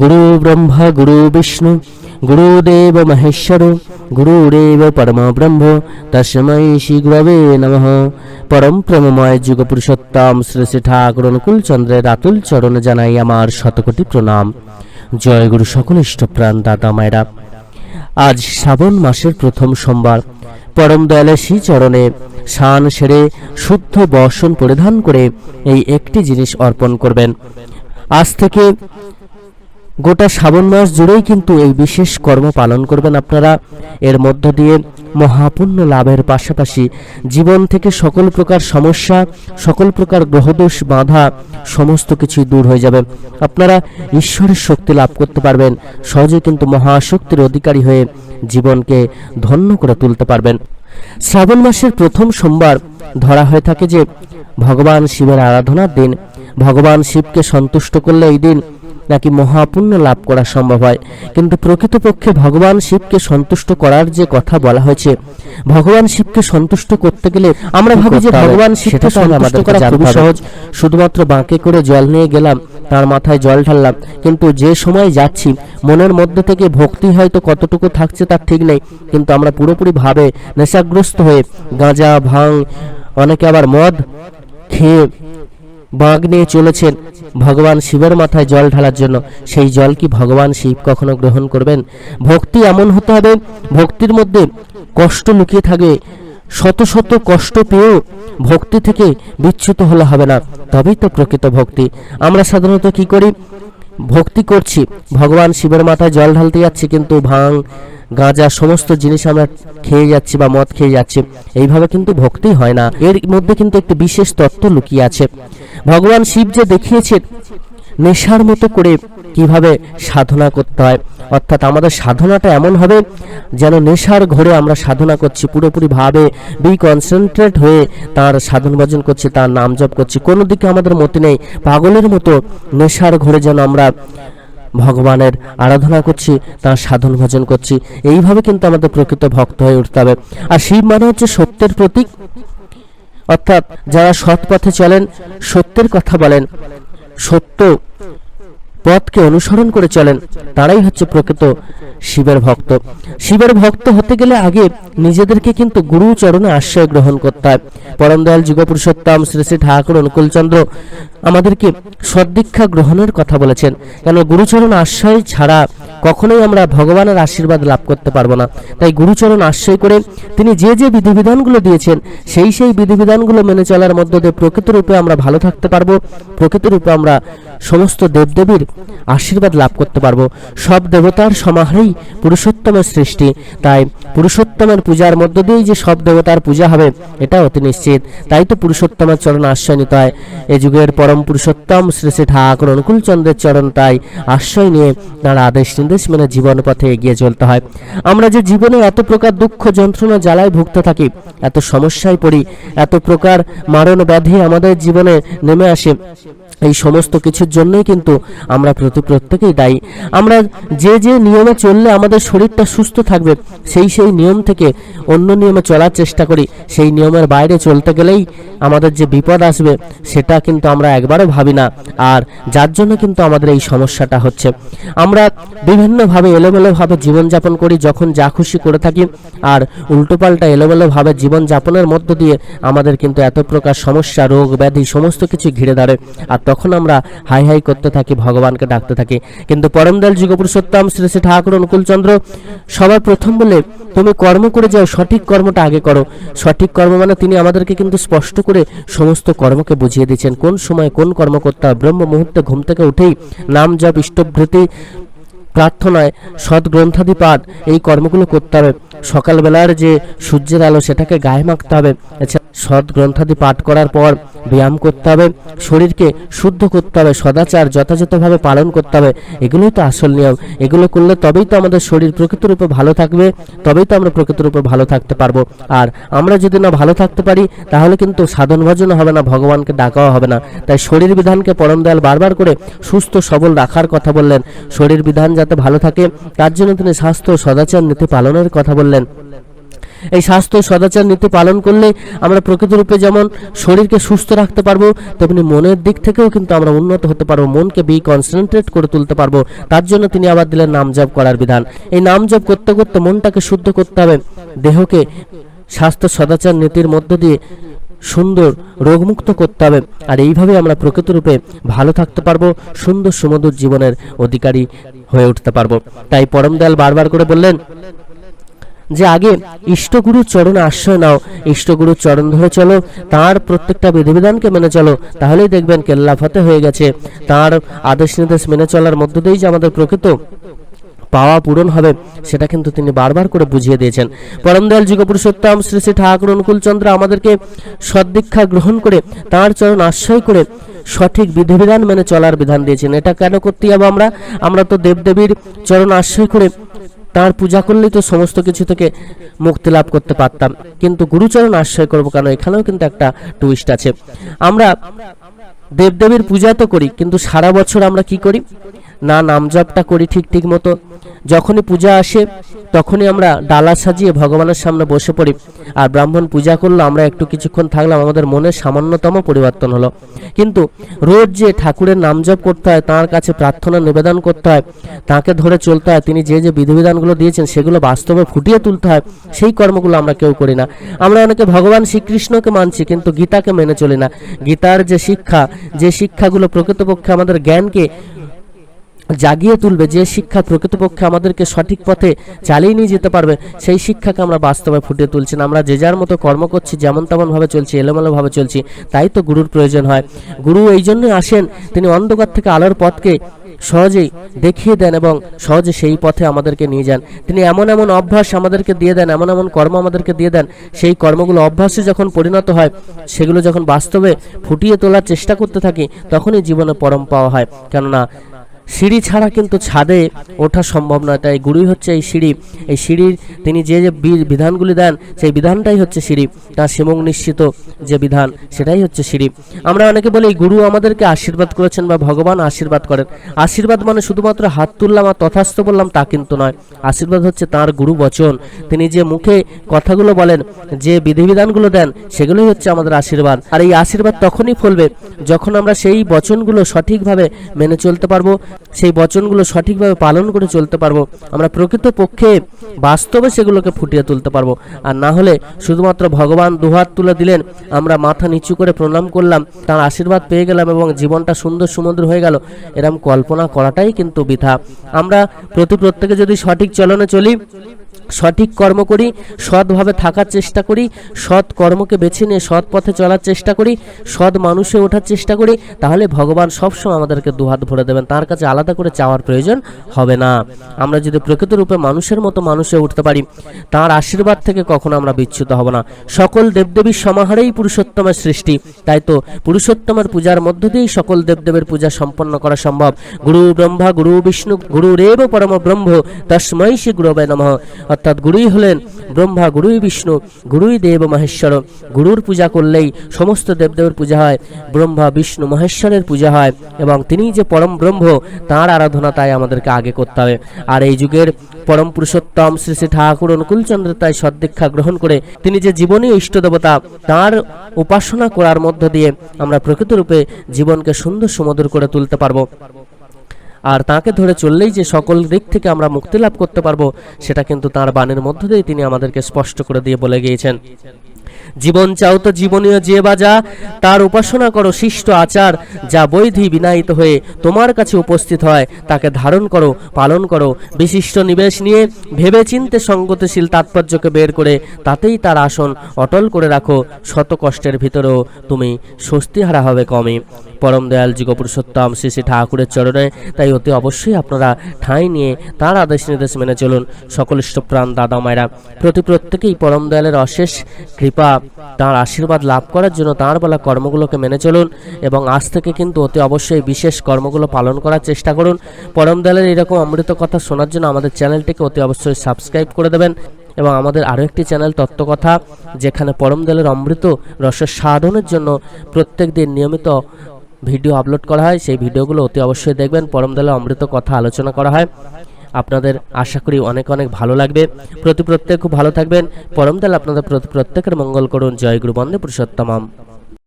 গুরু ব্রহ্মা গুরু বিষ্ণু গুরুদেব মহেশ্বর গুরুরেব পরম ব্রহ্ম তস্মৈ শ্রী গুরবে নমঃ পরম প্রেমময় যুগ পুরুষোত্তম শ্রী শ্রী ঠাকুর অনুকূল চন্দ্রের আতুল চরণে জানাই আমার শতকোটি প্রণাম জয় গুরু সকল ইষ্টপ্রাণ দাদা মায়েরা আজ শ্রাবণ মাসের প্রথম সোমবার। পরম দয়ালের শ্রী চরণে শান সেরে শুদ্ধ বর্ষণ পরিধান করে এই একটি জিনিস অর্পণ করবেন। আজ থেকে গোটা শ্রাবণ মাস জুড়েই কিন্তু এই বিশেষ কর্ম পালন করবেন আপনারা। এর মধ্য দিয়ে মহাপুণ্য লাভের পাশাপাশি জীবন থেকে সকল প্রকার সমস্যা, সকল প্রকার গ্রহদোষ, বাধা সমস্ত কিছুই দূর হয়ে যাবে। আপনারা ঈশ্বরের শক্তি লাভ করতে পারবেন, সহজে কিন্তু মহাশক্তির অধিকারী হয়ে জীবনকে ধন্য করে তুলতে পারবেন। শ্রাবণ মাসের প্রথম সোমবার ধরা হয়ে থাকে যে ভগবান শিবের আরাধনার দিন। ভগবান শিবকে সন্তুষ্ট করলে এই দিন নাকি মহাপুণ্য লাভ করা সম্ভব হয়? কিন্তু প্রকৃতপক্ষে ভগবান শিবকে সন্তুষ্ট করার যে কথা বলা হয়েছে ভগবান শিবকে সন্তুষ্ট করতে গেলে আমরা ভাবি যে ভগবান শিবকে সন্তুষ্ট করা খুবই সহজ। শুধুমাত্র বাঁকে করে জল নিয়ে গেলাম তার মাথায় জল ঢাললাম কিন্তু যে সময় যাচ্ছি মনের মধ্যে থেকে ভক্তি হয়তো কতটুকু থাকছে তার ঠিক নেই। কিন্তু আমরা পুরোপুরি ভাবে নেশাগ্রস্ত হয়ে গাঁজা ভাং অনেকে আবার মদ খেয়ে বাঘ নিয়ে চলেছেন। ভগবান শিবের মাথায় জল ঢালার জন্য। সেই জল কি ভগবান শিব কখনো গ্রহণ করবেন? ভক্তি এমন হতে হবে, ভক্তির মধ্যে কষ্ট লুকিয়ে থাকে। শত শত কষ্ট পেয়েও ভক্তি থেকে বিচ্যুত হলে হবে না। তবেই তো প্রকৃত ভক্তি। আমরা সাধারণত কি করি? ভক্তি করছি। ভগবান শিবের মাথায় জল ঢালতে যাচ্ছি কিন্তু ভাং গাঁজা সমস্ত জিনিস আমরা খেয়ে যাচ্ছি বা মদ খেয়ে যাচ্ছি। এইভাবে কিন্তু ভক্তি হয় না। এর মধ্যে কিন্তু একটি বিশেষ তত্ত্ব লুকিয়ে আছে। ভগবান শিব যে দেখিয়েছেন, নেশার মতো করে কীভাবে সাধনা করতে হয়? অর্থাৎ আমাদের সাধনাটা এমন হবে যেন নেশার ঘরে আমরা সাধনা করছি পুরোপুরি ভাবে বি কনসেন্ট্রেট হয়ে তার সাধন ভজন করছি, তার নাম জপ করছি। কোনো দিকে আমাদের মতি নেই। পাগলের মতো নেশার ঘরে যেন আমরা ভগবানের আরাধনা করছি, তার সাধন ভজন করছি। এইভাবে কিন্তু আমাদের প্রকৃত ভক্ত হয়ে উঠতে হবে। আর শিব মানে হচ্ছে সত্যের প্রতীক। অর্থাৎ যারা সৎ পথে চলেন, সত্যের কথা বলেন। সত্য পথকে অনুসরণ করে চলেন, তারাই হচ্ছে প্রকৃত শিবের ভক্ত। শিবের ভক্ত হতে গেলে আগে নিজেদেরকে কিন্তু গুরু চরণে আশ্রয় গ্রহণ করতে হয়। পরম দয়াল যুগ পুরুষোত্তম শ্রী শ্রী ঠাকুর অনুকূলচন্দ্র আমাদেরকে সদ্দীক্ষা গ্রহণের কথা বলেছেন। কেন গুরুচরণ আশ্রয় ছাড়া কখনোই আমরা ভগবানের আশীর্বাদ লাভ করতে পারব না। তাই গুরুচরণ আশ্রয় করে তিনি যে যে বিধিবিধানগুলো দিয়েছেন, সেই সেই বিধিবিধানগুলো মেনে চলার মধ্য দিয়ে প্রকৃত রূপে আমরা ভালো থাকতে পারব, প্রকৃত রূপে আমরা সমস্ত দেবদেবীর আশীর্বাদ লাভ করতে পারব। সব দেবতার সমাহারেই পুরুষোত্তমের সৃষ্টি। তাই পুরুষোত্তমের পূজার মধ্য দিয়েই যে সব দেবতার পূজা হবে এটা অতি নিশ্চিত। তাই তো পুরুষোত্তমের চরণ আশ্রয় নিতে হয়। এ যুগের পরম পুরুষোত্তম শ্রী শ্রী ঠাকুর অনুকূল চন্দ্রের চরণ তাই আশ্রয় নিয়ে তার আদেশ নির্দেশ মেনে জীবন পথে এগিয়ে চলতে হয়। আমরা যে জীবনে এত প্রকার দুঃখ, যন্ত্রণা, জ্বালায় ভুগতে থাকি, এত সমস্যায় পড়ি, এত প্রকার মারণ ব্যাধি আমাদের জীবনে নেমে আসে। এই সমস্ত কিছুর জন্যই কিন্তু আমরা প্রতি প্রত্যেকেই দায়ী। আমরা যে যে নিয়মে চললে আমাদের শরীরটা সুস্থ থাকবে, সেই সেই নিয়ম থেকে অন্য নিয়মে চলার চেষ্টা করি। সেই নিয়মের বাইরে চলতে গেলেই আমাদের যে বিপদ আসবে, সেটা কিন্তু আমরা একবারও ভাবি না। আর যার জন্য কিন্তু আমাদের এই সমস্যাটা হচ্ছে। আমরা বিভিন্নভাবে এলোমেলোভাবে জীবনযাপন করি, যখন যা খুশি করে থাকি, আর উল্টোপাল্টা এলোমেলোভাবে জীবনযাপনের মধ্য দিয়ে আমাদের কিন্তু এত প্রকার সমস্যা, রোগ, ব্যাধি, সমস্ত কিছু ঘিরে ধরে। আর তখন আমরা হাই হাই করতে থাকি, ভগবানকে ডাকতে থাকি। কিন্তু পরমদয়াল যুগপুরুষোত্তম শ্রী শ্রী ঠাকুর অনুকূলচন্দ্র সবার প্রথম বলে, তুমি কর্ম করে যাও, সঠিক কর্মটা আগে করো। সঠিক কর্ম মানে তিনি আমাদেরকে কিন্তু স্পষ্ট করে সমস্ত কর্মকে বুঝিয়ে দিয়েছেন। কোন সময় কোন কর্ম করতে হয় ব্রহ্ম মুহূর্তে ঘুম থেকে উঠেই নাম জপ, ইষ্টভৃতি, প্রার্থনায় সৎ গ্রন্থাদি পাঠ এই কর্মগুলো করতে হবে। সকালবেলার যে সূর্যের আলো সেটাকে গায়ে মাখতে হবে। এছাড়া সৎ গ্রন্থাদি পাঠ করার পর ব্যায়াম করতে হবে, শরীরকে শুদ্ধ করতে হবে, সদাচার যথাযথভাবে পালন করতে হবে, এগুলোই তো আসল নিয়ম। এগুলো করলে তবেই তো আমাদের শরীর প্রকৃত রূপে ভালো থাকবে, তবেই তো আমরা প্রকৃত রূপে ভালো থাকতে পারব। আর আমরা যদি না ভালো থাকতে পারি, তাহলে কিন্তু সাধন ভজন হবে না, ভগবানকে ডাকাও হবে না। তাই শরীর বিধানকে পরম দয়াল বারবার করে সুস্থ, সবল রাখার কথা বললেন। শরীর বিধান যাতে ভালো থাকে, তার জন্য তিনি স্বাস্থ্য সদাচার নীতি পালনের কথা বললেন। এই স্বাস্থ্য সদাচার নীতি পালন করলে আমরা প্রকৃত রূপে যেমন শরীরকে সুস্থ রাখতে পারব, তেমনি মনের দিক থেকেও কিন্তু আমরা উন্নত হতে পারব, মনকে বি কনসেন্ট্রেট করে তুলতে পারব। তার জন্য তিনি আবার দিলেন নাম জপ করার বিধান। এই নাম জপ করতে করতে মনটাকে শুদ্ধ করতে হবে। দেহকে স্বাস্থ্য সদাচার নীতির মধ্য দিয়ে সুন্দর, রোগমুক্ত করতে হবে। আর এইভাবে আমরা প্রকৃত রূপে ভালো থাকতে পারব, সুন্দর সুমধুর জীবনের অধিকারী হয়ে উঠতে পারব। তাই পরম দয়াল বারবার করে বললেন যে আগে ইষ্টগুরুর চরণে আশ্রয় নাও, ইষ্টগুরুর চরণ ধরে চলো, তার প্রত্যেকটা বিধিবিধানকে মেনে চলো, তাহলেই দেখবেন কেল্লা ফতে হয়ে গেছে। তার আদেশ নির্দেশ মেনে চলার মধ্য দিয়েই যে আমাদের প্রকৃত পাওয়া পূরণ হবে, সেটা কিন্তু তিনি বারবার করে বুঝিয়ে দিয়েছেন। পরম দয়াল যুগ পুরুষোত্তম শ্রী শ্রী ঠাকুর অনুকূলচন্দ্র আমাদেরকে সদ্দীক্ষা গ্রহণ করে, তার চরণ আশ্রয় করে সঠিক বিধিবিধান মেনে চলার বিধান দিয়েছেন। এটা কেন করতে যাব আমরা? আমরা তো দেবদেবীর চরণ আশ্রয় করে তার পূজা করলেই তো সমস্ত কিছু থেকে মুক্তি লাভ করতে পারতাম। কিন্তু গুরুচরণ আশ্রয় করব কারণ এখানেও কিন্তু একটা টুইস্ট আছে। আমরা দেবদেবীর পূজা তো করি, কিন্তু সারা বছর আমরা কি করি? না নাম জপটা করি ঠিক ঠিক মতো। যখনই পূজা আসে, তখনই আমরা ডালা সাজিয়ে ভগবানের সামনে বসে পড়ি। আর ব্রাহ্মণ পূজা করল, আমরা একটু কিছুক্ষণ থাকলাম, আমাদের মনের সামান্যতম পরিবর্তন হলো। কিন্তু রোজ যে ঠাকুরের নাম জপ করতে হয়, তার কাছে প্রার্থনা, নিবেদন করতে হয়, তাকে ধরে চলতে হয়, তিনি যে যে বিধিবিধানগুলো দিয়েছেন, সেগুলো বাস্তবে ফুটিয়ে তুলতে হয়, সেই কর্মগুলো আমরা কেউ করি না। আমরা অনেকে ভগবান শ্রীকৃষ্ণকে মানছি, কিন্তু গীতাকে মেনে চলি না। গীতার যে শিক্ষা যে শিক্ষাগুলো প্রকৃতপক্ষে আমাদের জ্ঞানকে জাগিয়ে তুলবে যে শিক্ষা প্রকৃতপক্ষে আমাদেরকে সঠিক পথে চালিয়ে নিয়ে যেতে পারবে, সেই শিক্ষাকে আমরা বাস্তবে ফুটিয়ে তুলছি না। আমরা যে যার মতো কর্ম করছি, যেমন তেমনভাবে চলছি এলোমেলোভাবে চলছি, তাই তো গুরুর প্রয়োজন হয়। গুরু এই জন্যই আসেন, তিনি অন্ধকার থেকে আলোর পথকে সহজেই দেখিয়ে দেন এবং সহজে সেই পথে আমাদেরকে নিয়ে যান। তিনি এমন এমন অভ্যাস আমাদেরকে দিয়ে দেন, এমন এমন কর্ম আমাদেরকে দিয়ে দেন, সেই কর্মগুলো অভ্যাসে যখন পরিণত হয়, সেগুলো যখন বাস্তবে ফুটিয়ে তোলার চেষ্টা করতে থাকি, তখনই জীবনে পরম পাওয়া হয়। কেননা সিঁড়ি ছাড়া কিন্তু ছাদে ওঠা সম্ভব নয়। তাই গুরুই হচ্ছে এই সিঁড়ি। এই সিঁড়ির তিনি যে যে বিধানগুলি দেন, সেই বিধানটাই হচ্ছে সিঁড়ি। তার সীমং নিশ্চিত যে বিধান, সেটাই হচ্ছে সিঁড়ি। আমরা অনেকে বলি, গুরু আমাদেরকে আশীর্বাদ করেছেন বা ভগবান আশীর্বাদ করেন। আশীর্বাদ মানে শুধুমাত্র হাত তুললাম আর তথাস্থ বললাম তা কিন্তু নয়। আশীর্বাদ হচ্ছে তার গুরু বচন। তিনি যে মুখে কথাগুলো বলেন, যে বিধিবিধানগুলো দেন, সেগুলোই হচ্ছে আমাদের আশীর্বাদ। আর এই আশীর্বাদ তখনই ফলবে যখন আমরা সেই বচনগুলো সঠিকভাবে মেনে চলতে পারব। সেই বচনগুলো সঠিকভাবে পালন করে চলতে পারব। আমরা প্রকৃত পক্ষে বাস্তবে সেগুলোকে ফুটিয়ে তুলতে পারব। আর না হলে শুধুমাত্র ভগবান দুহাত তুলে দিলেন, আমরা মাথা নিচু করে প্রণাম করলাম, তার আশীর্বাদ পেয়ে গেলাম এবং জীবনটা সুন্দর সুমধুর হয়ে গেল। এরম কল্পনা করাটাই কিন্তু বৃথা। আমরা প্রতি প্রত্যেকে যদি সঠিক চলনে চলি, সঠিক কর্ম করি, সৎভাবে থাকার চেষ্টা করি, সৎ কর্মকে বেছে নিয়ে সৎ পথে চলার চেষ্টা করি, সৎ মানুষে ওঠার চেষ্টা করি, তাহলে ভগবান সবসময় আমাদেরকে দুহাত ভরে দেবেন। তার কাছে আলাদা করে চাওয়ার প্রয়োজন হবে না। আমরা যদি প্রকৃত রূপে মানুষের মতো মানুষে উঠতে পারি, তার আশীর্বাদ থেকে কখনো আমরা বিচ্যুত হব না। সকল দেবদেবীর সমাহারেই পুরুষোত্তমের সৃষ্টি। তাই তো পুরুষোত্তমের পূজার মধ্য দিয়েই সকল দেবদেবের পূজা সম্পন্ন করা সম্ভব। গুরু ব্রহ্মা, গুরু বিষ্ণু, গুরু রেব পরম ব্রহ্ম, তস্মৈ শ্রী গুরবে নমঃ। অর্থাৎ গুরুই হলেন ব্রহ্মা, গুরুই বিষ্ণু, গুরুই দেব মহেশ্বর। গুরুর পূজা করলেই সমস্ত দেবদেবের পূজা হয়। ব্রহ্মা, বিষ্ণু, মহেশ্বরের পূজা হয় এবং তিনি যে পরম ব্রহ্ম তার আরাধনা তাই আমাদেরকে আগে করতে হবে। আর এই যুগের পরম পুরুষোত্তম শ্রী শ্রী ঠাকুর অনুকূলচন্দ্র তাই সদ্দীক্ষা গ্রহণ করে তিনি যে জীবনীয় ইষ্ট দেবতা তার উপাসনা করার মধ্য দিয়ে আমরা প্রকৃত রূপে জীবনকে সুন্দর সুমধুর করে তুলতে পারব। আর তাকে ধরে চললেই যে সকল দিক থেকে আমরা মুক্তি লাভ করতে পারব, সেটা কিন্তু তার বাণীর মধ্য দিয়ে তিনি আমাদেরকে স্পষ্ট করে দিয়ে বলে গিয়েছেন। জীবন চাও তো জীবনীয় যে বাজা, তার উপাসনা করো শিষ্ট আচার, যা বৈধি বিনায়িত হয়ে তোমার কাছে উপস্থিত হয়, তাকে ধারণ করো, পালন করো। বিশিষ্ট নিবেশ নিয়ে ভেবে চিনতে সঙ্গতিশীল তাৎপর্যকে বের করে তাতেই তার আসন অটল করে রাখো শত কষ্টের ভিতরেও। তুমি স্বস্তিহারা হবে কমে পরম দয়াল যুগপুরুষোত্তম শ্রী শ্রী ঠাকুরের চরণে তাই অতি অবশ্যই আপনারা ঠাঁই নিয়ে তার আদেশ নির্দেশ মেনে চলুন। সকলিষ্ট প্রাণ দাদা মায়েরা, প্রতি প্রত্যেকেই পরম দয়ালের অশেষ কৃপা তার আশীর্বাদ লাভ করার জন্য তার বলা কর্মগুলোকে মেনে চলুন এবং আজ থেকে কিন্তু অতি অবশ্যই বিশেষ কর্মগুলো পালন করার চেষ্টা করুন। পরম দয়ালের এরকম অমৃত কথা শোনার জন্য আমাদের চ্যানেলটিকে অতি অবশ্যই সাবস্ক্রাইব করে দেবেন এবং আমাদের আরও একটি চ্যানেল তত্ত্বকথা, যেখানে পরম দলের অমৃত রসের সাধনের জন্য প্রত্যেক দিন নিয়মিত ভিডিও আপলোড করা হয়। সেই ভিডিওগুলো অতি অবশ্যই দেখবেন। পরম দলের অমৃত কথা আলোচনা করা হয়। আপনাদের আশা করি অনেক অনেক ভালো লাগবে। প্রতি প্রত্যেক খুব ভালো থাকবেন। পরমদাল আপনাদের প্রতি প্রত্যেকের মঙ্গল করুন। জয় গুরু বন্দে পুরুষোত্তমাম।